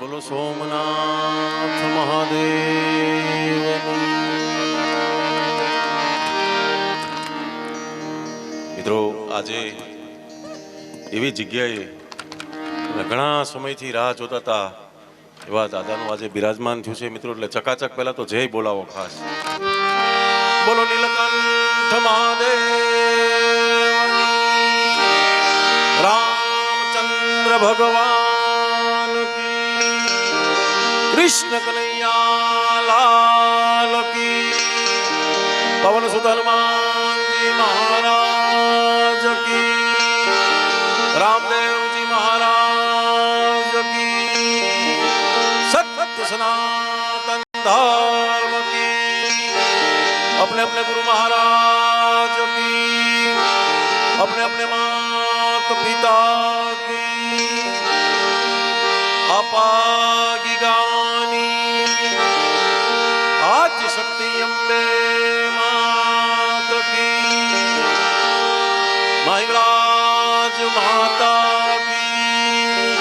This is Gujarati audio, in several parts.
બોલો સોમનાથ મહાદેવ. મિત્રો, આજે એવી જગ્યાએ ઘણા સમયથી રાહ જોતા હતા એવા દાદાનું આજે બિરાજમાન થયું છે મિત્રો, એટલે ચકાચક પહેલા તો જય બોલાવો ખાસ. બોલો નીલકંઠ મહાદેવ. રામચંદ્ર ભગવાન. કૃષ્ણ કનૈયા લાલ કી. પવન સુત હનુમાનજી મહારાજ કી. રામદેવજી મહારાજ કી. સત્ય સનાતન ધર્મ કી. અપને અપને ગુરુ મહારાજ કી. અપને અપને માત પિતા કી. પાપાગિગાની આજ શક્તિ અંબે માત કી મહિરાજ માતા કી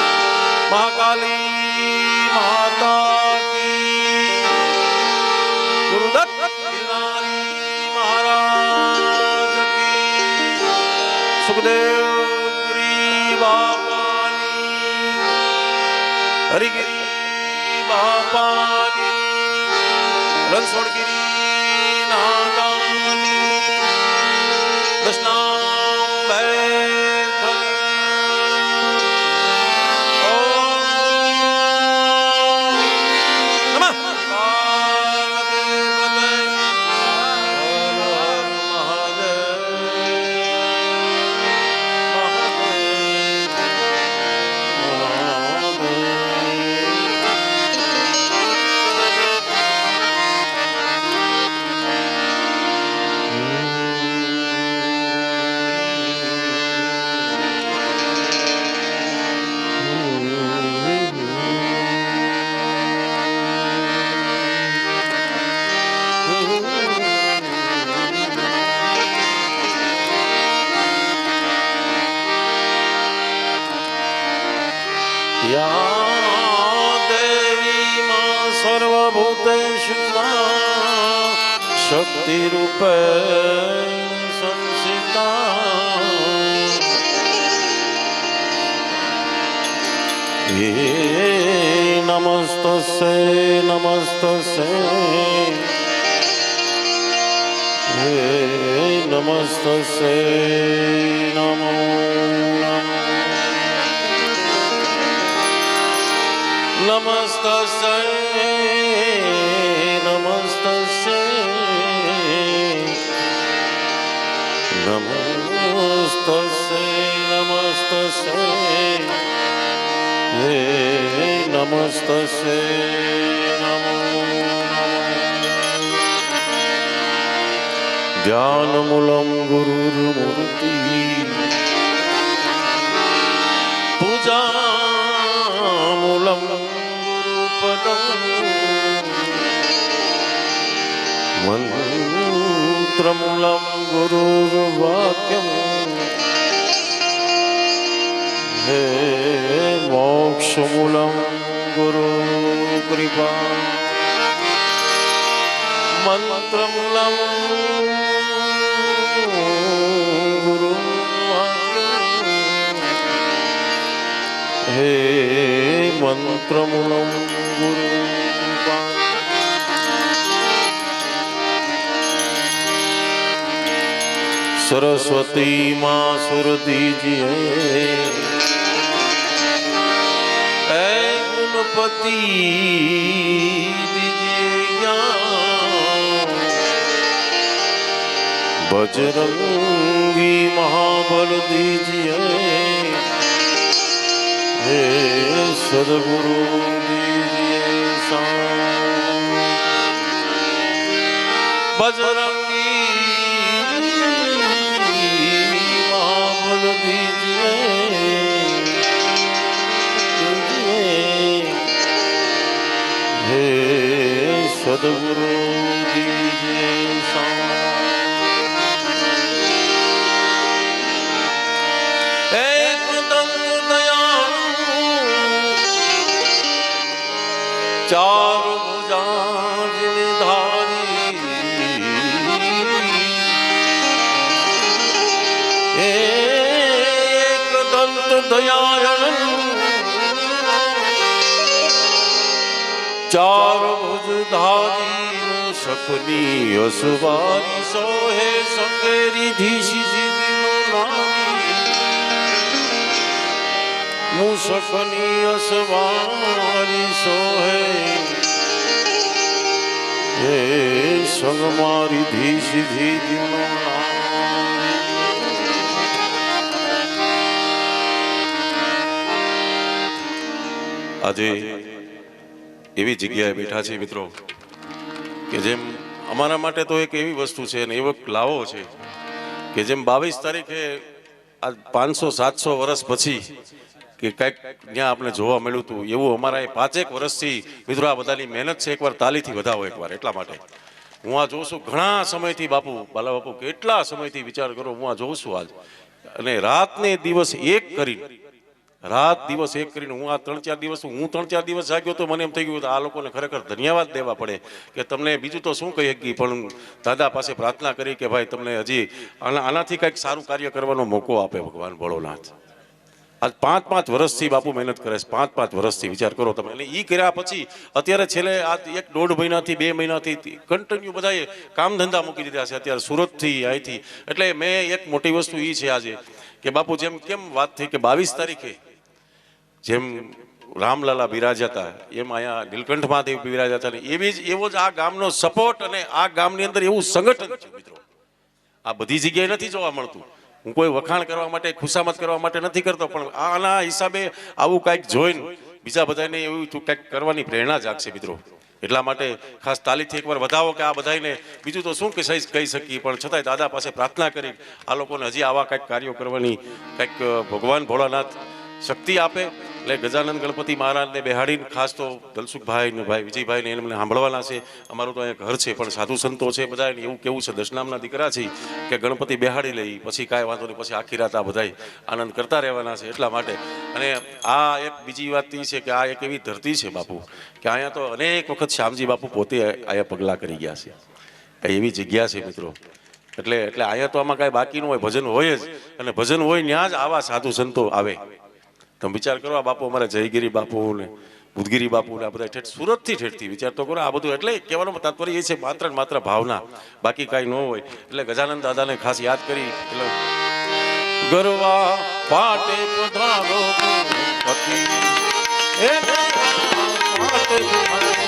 મહાકાલી માતા હરિગીરી બાપાની રણછોડગીરી ના યા દેવી માં સર્વભૂતેશ્વરા શક્તિ રૂપે સંસિતા. નમસ્તસે નમસ્તસે નમસ્તસે નમો. નમસ્તસ્ય નમસ્તસ્ય નમસ્તસ્ય નમસ્તસ્ય હે નમસ્તસ્ય ધ્યાનમૂલમ ગુરુર્મૂર્તિ પૂજા મૂલમ मन्त्रमूलं गुरुर्वाक्यम् हे मोक्षमूलं गुरुकृपा मन्त्रमूलं गुरुवाक्यम् हे मन्त्रमूलं સરસ્વતી માં સુરતીજીએ એ ગુણપતિ બજરંગી મહાબલ દીજીએ હે સદગુરુ Bajra મુસકની અસવારી સોહે. હે સંગ મારી ધીશી જીવીનું આજે એવી જગ્યાએ બેઠા છે મિત્રો કે જેમ અમારા માટે તો એક એવી વસ્તુ છે ને એવો લાવો છે કે જેમ બાવીસ તારીખે આ પાંચસો, સાતસો વર્ષ પછી કે કંઈક ત્યાં આપણે જોવા મળ્યું હતું, એવું અમારા એ પાંચેક વર્ષથી મિત્રો આ બધાની મહેનત છે, એકવાર તાલીથી વધાવો એકવાર, એટલા માટે. હું આ જોઉં છું, ઘણા સમયથી બાપુ, બાલા બાપુ, કેટલા સમયથી વિચાર કરો, હું આ જોઉં છું આજ. અને રાતને દિવસ એક કરીને, રાત દિવસ એક કરીને હું આ ત્રણ ચાર દિવસ, હું ત્રણ ચાર દિવસ જાગ્યો તો મને એમ થઈ ગયું આ લોકોને ખરેખર ધન્યવાદ દેવા પડે કે તમને બીજું તો શું કહી શકીએ, પણ દાદા પાસે પ્રાર્થના કરી કે ભાઈ તમને હજી આના, આનાથી કંઈક સારું કાર્ય કરવાનો મોકો આપે ભગવાન ભોળોનાથ. આજ પાંચ પાંચ વર્ષથી બાપુ મહેનત કરે છે. પાંચ પાંચ વર્ષથી વિચાર કરો તમે. એટલે એ કર્યા પછી અત્યારે છેલ્લે આ એક દોઢ મહિનાથી, બે મહિનાથી કન્ટિન્યુ બધાએ કામ ધંધા મૂકી દીધા છે. અત્યારે સુરતથી, અહીંથી. એટલે મેં એક મોટી વસ્તુ એ છે આજે કે બાપુ જેમ કેમ વાત થઈ કે બાવીસ તારીખે જેમ રામલાલા બિરાજ્યા હતા, એમ અહીંયા નીલકંઠ મહાદેવ બિરાજ્યા હતા એવી જ, એવો જ આ ગામનો સપોર્ટ અને આ ગામની અંદર એવું સંગઠન છે મિત્રો. આ બધી જગ્યાએ નથી જોવા મળતું. હું કોઈ વખાણ કરવા માટે, ખુશામત કરવા માટે નથી કરતો, પણ આના હિસાબે આવું કાંઈક જોઈને બીજા બધાને એવું કંઈક કરવાની પ્રેરણા જાગશે મિત્રો. એટલા માટે ખાસ તાલીથી એકવાર વધાવો કે આ બધાને બીજું તો શું કહી કહી શકીએ, પણ છતાંય દાદા પાસે પ્રાર્થના કરી, આ લોકોને હજી આવા કંઈક કાર્યો કરવાની કંઈક ભગવાન ભોળાનાથ શક્તિ આપે એટલે ગજાનંદ ગણપતિ મહારાજને બેહાડીને ખાસ તો દલસુખભાઈ ને ભાઈ વિજયભાઈ ને એમને સાંભળવાના છે. અમારું તો અહીંયા ઘર છે, પણ સાધુ સંતો છે બધા એવું કેવું છે દશનામના દીકરા છે કે ગણપતિ બેહાડી લઈ, પછી કાંઈ વાંધો નહીં, પછી આખી રાત આ બધાય આનંદ કરતા રહેવાના છે એટલા માટે. અને આ એક બીજી વાત છે કે આ એક એવી ધરતી છે બાપુ, કે અહીંયા તો અનેક વખત શ્યામજી બાપુ પોતે અહીંયા પગલાં કરી ગયા છે. એ એવી જગ્યા છે મિત્રો? એટલે એટલે અહીંયા તો આમાં કાંઈ બાકી ન હોય, ભજન હોય જ. અને ભજન હોય ત્યાં જ આવા સાધુ સંતો આવે. તમે વિચાર કરો, આ બાપુ અમારા જયગીરી બાપુ ને બુદગીરી બાપુ ને આ બધા ઠેઠ સુરતથી ઠેઠથી વિચાર તો કરો, આ બધું એટલે કહેવાનો તાત્પર્ય એ છે, માત્ર ને માત્ર ભાવના, બાકી કાંઈ ન હોય. એટલે ગજાનંદ દાદાને ખાસ યાદ કરી, એટલે ગરવા પાટે પધારો પતિ એ પાટે પધારો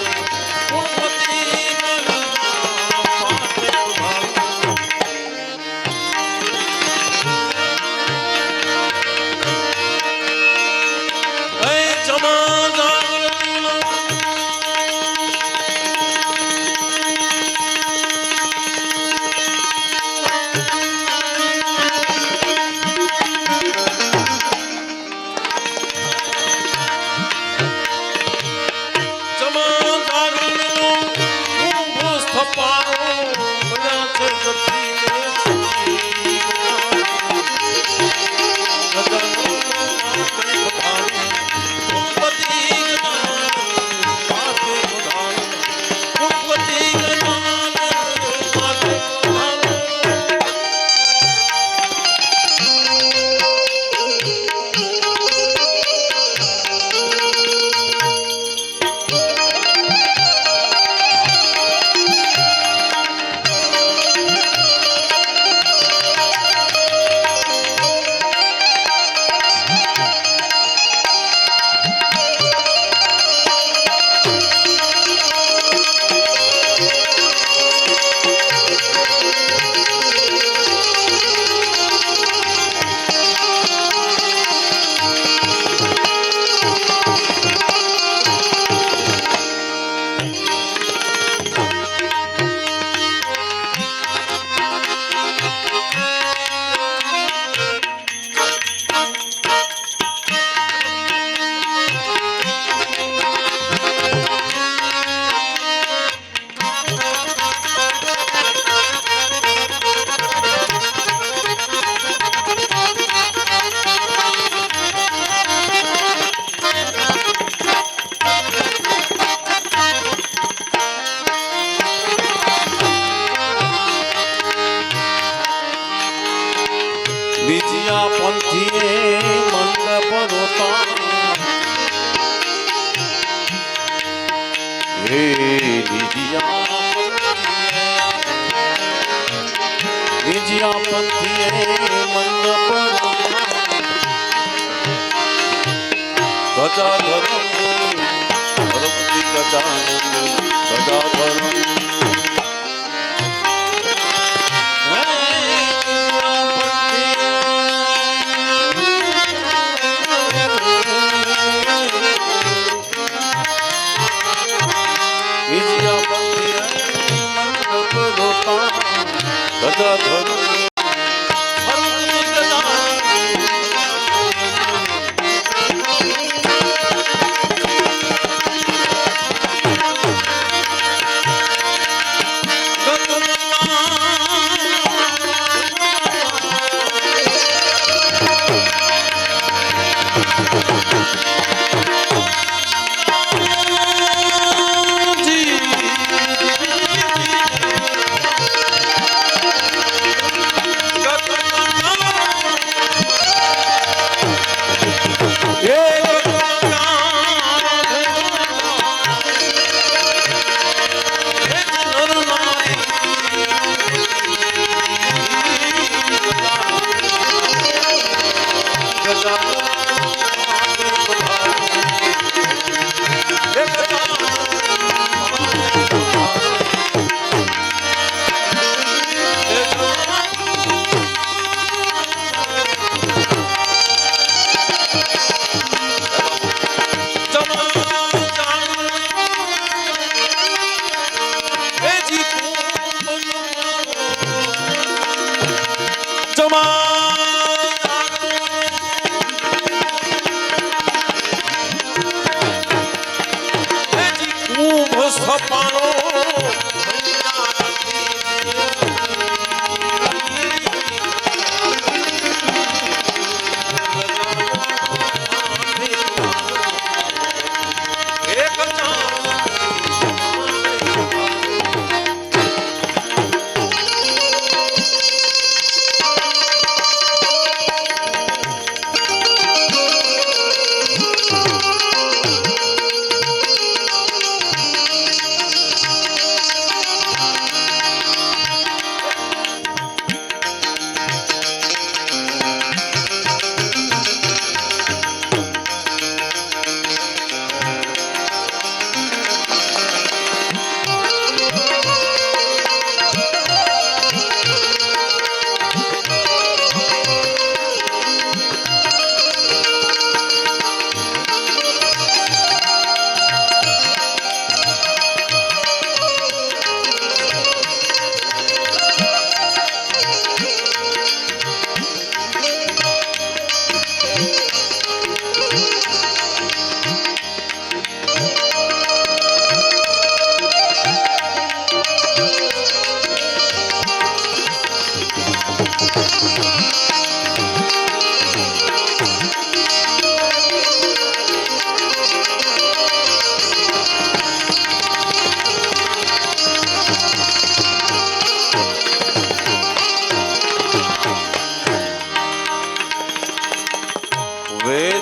da, da.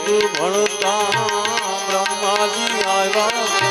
ભણતા બ્રહ્માજી આવ્યા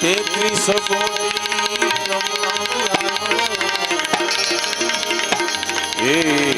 તેત્રીસ કોટી એ